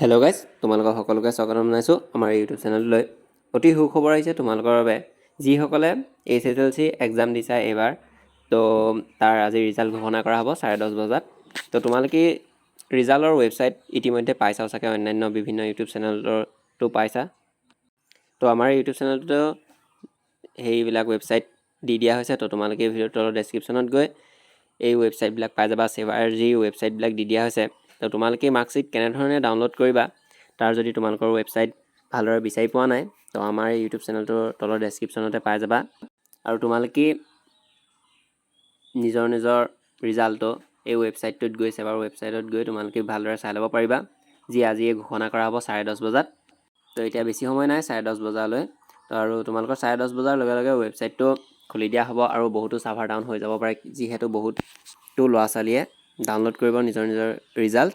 Hello guys তোমালোকক সকলোকে স্বাগতম জনাইছোঁ আমাৰ ইউটিউব চেনেললৈ অতি সুখবৰ আহিছে তোমালোকৰ বাবে। যিসকলে H S L C exam দিছা এইবাৰ তো তাৰ আজি ৰিজাল্ট ঘোষণা কৰা হ'ব চাৰে দহ বজাত। তো তোমালোকে ৰিজাল্টৰ ৱেবছাইট ইতিমধ্যে পাইছাও চাগে অন্যান্য বিভিন্ন ইউটিউব চেনেলতো পাইছা। তো আমাৰ ইউটিউব চেনেলতো সেইবিলাক ৱেবছাইট দি দিয়া হৈছে তো তোমালোকে ভিডিঅ'ৰ তলৰ ডেছক্ৰিপশ্যনত গৈ এই ৱেবছাইটবিলাক পাই যাবা। ছেভাৰ যি ৱেবছাইটবিলাক দি দিয়া হৈছে। তো তোমালোকে মাৰ্কশ্বিট কেনেধৰণে ডাউনলোড কৰিবা তাৰ যদি তোমালোকৰ ৱেবছাইট ভালদৰে বিচাৰি পোৱা নাই তো আমাৰ ইউটিউব চেনেলটোৰ তলৰ ডেছক্ৰিপশ্যনতে পাই যাবা। আৰু তোমালোকে নিজৰ নিজৰ ৰিজাল্টটো এই ৱেবছাইটটোত গৈ ছেভাৰ ৱেবছাইটত গৈ তোমালোকে ভালদৰে চাই ল'ব পাৰিবা যি আজিয়ে ঘোষণা কৰা হ'ব চাৰে দহ বজাত। তো এতিয়া বেছি সময় নাই চাৰে দহ বজালৈ। তো আৰু তোমালোকৰ চাৰে দহ বজাৰ লগে লগে ৱেবছাইটটো খুলি দিয়া হ'ব আৰু বহুতো ছাৰ্ভাৰ ডাউন হৈ যাব পাৰে যিহেতু বহুতো ল'ৰা ছোৱালীয়ে ডাউনলোড কৰিব নিজৰ নিজৰ ৰিজাল্ট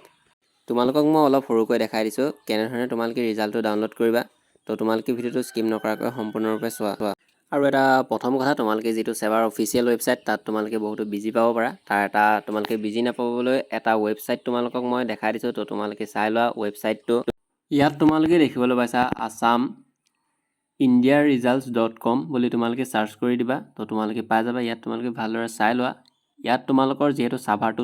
তোমালোকক মই অলপ সৰুকৈ দেখাই দিছোঁ, কেনেধৰণে তোমালোকে ৰিজাল্টটো ডাউনলোড কৰিবা। তো তোমালোকে ভিডিঅ'টো স্কিপ নকৰাকৈ সম্পূৰ্ণৰূপে চোৱা। চোৱা আৰু এটা প্ৰথম কথা, তোমালোকে যিটো ছেভাৰ অফিচিয়েল ৱেবছাইট তাত তোমালোকে বহুতো বিজি পাব পাৰা। তাৰ এটা তোমালোকে বিজি নাপাবলৈ এটা ৱেবছাইট তোমালোকক মই দেখাই দিছোঁ, তো তোমালোকে চাই লোৱা ৱেবছাইটটো ইয়াত তোমালোকে দেখিবলৈ পাইছা Assam India results dot com বুলি তোমালোকে ছাৰ্চ কৰি দিবা। তো তোমালোকে পাই যাবা, ইয়াত তোমালোকে ভালদৰে চাই লোৱা। ইয়াত তোমালোকৰ যিহেতু ছাৰ্ভাৰটো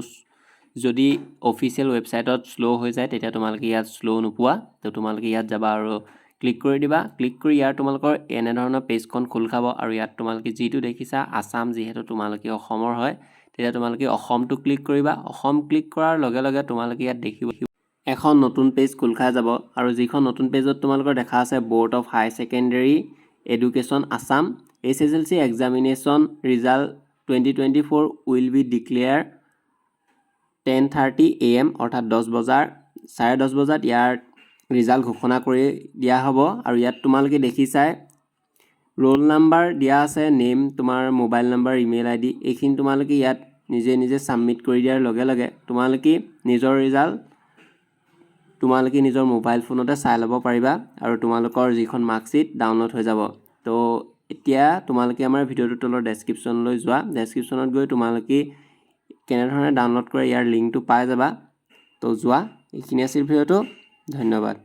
যদি অফিচিয়েল ৱেবছাইটত শ্ল' হৈ যায়, তেতিয়া তোমালোকে ইয়াত শ্ল' নোপোৱা। তো তোমালোকে ইয়াত যাবা আৰু ক্লিক কৰি দিবা। ক্লিক কৰি ইয়াৰ তোমালোকৰ এনেধৰণৰ পেজখন খোল খাব আৰু ইয়াত তোমালোকে যিটো দেখিছা আছাম যিহেতু তোমালোকে অসমৰ হয়, তেতিয়া তোমালোকে অসমটো ক্লিক কৰিবা। অসম ক্লিক কৰাৰ লগে লগে তোমালোকে ইয়াত দেখিব এখন নতুন পেজ খোল খাই যাব আৰু যিখন নতুন পেজত তোমালোকৰ দেখা আছে board of high secondary education Assam H S L C examination result twenty twenty four will be declare ten thirty A M অৰ্থাৎ দহ বজাৰ চাৰে দহ বজাত ইয়াৰ ৰিজাল্ট ঘোষণা কৰি দিয়া হ'ব। আৰু ইয়াত তোমালোকে দেখিছাই ৰোল নাম্বাৰ দিয়া আছে নেম তোমাৰ mobile number email I D এইখিনি তোমালোকে ইয়াত নিজে নিজে ছাবমিট কৰি দিয়াৰ লগে লগে তোমালোকে নিজৰ ৰিজাল্ট তোমালোকে নিজৰ মোবাইল ফোনতে চাই ল'ব পাৰিবা আৰু তোমালোকৰ যিখন মাৰ্কশ্বিট ডাউনলোড হৈ যাব। তো এতিয়া তোমালোকে আমাৰ ভিডিঅ'টোৰ তলৰ ডেছক্ৰিপশ্যনলৈ যোৱা। ডেছক্ৰিপশ্যনত গৈ তোমালোকে কেনেধৰণে ডাউনলোড কৰে ইয়াৰ লিংকটো পাই যাবা। তো যোৱা এইখিনি আছিল ভিডিঅ'টো। ধন্যবাদ।